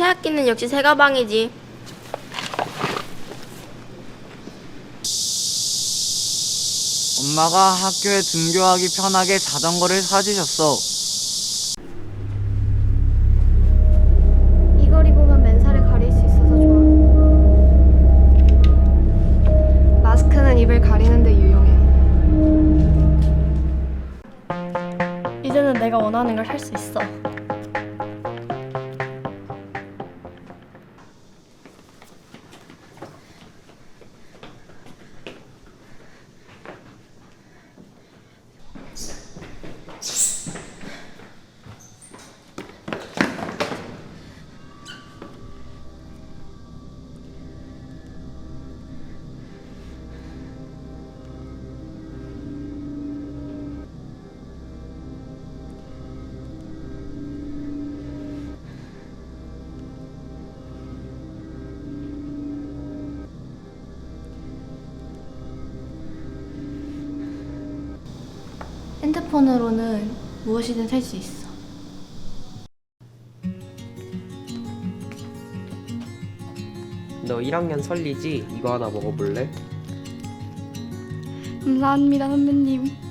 새 학기는 역시 새 가방이지. 엄마가 학교에 등교하기 편하게 자전거를 사주셨어. 이걸 입으면 맨살을 가릴 수 있어서 좋아. 마스크는 입을 가리는데 유용해. 이제는 내가 원하는 걸 할 수 있어. 핸드폰으로는 무엇이든 살 수 있어. 너 1학년 설리지? 이거 하나 먹어볼래? 감사합니다, 선배님.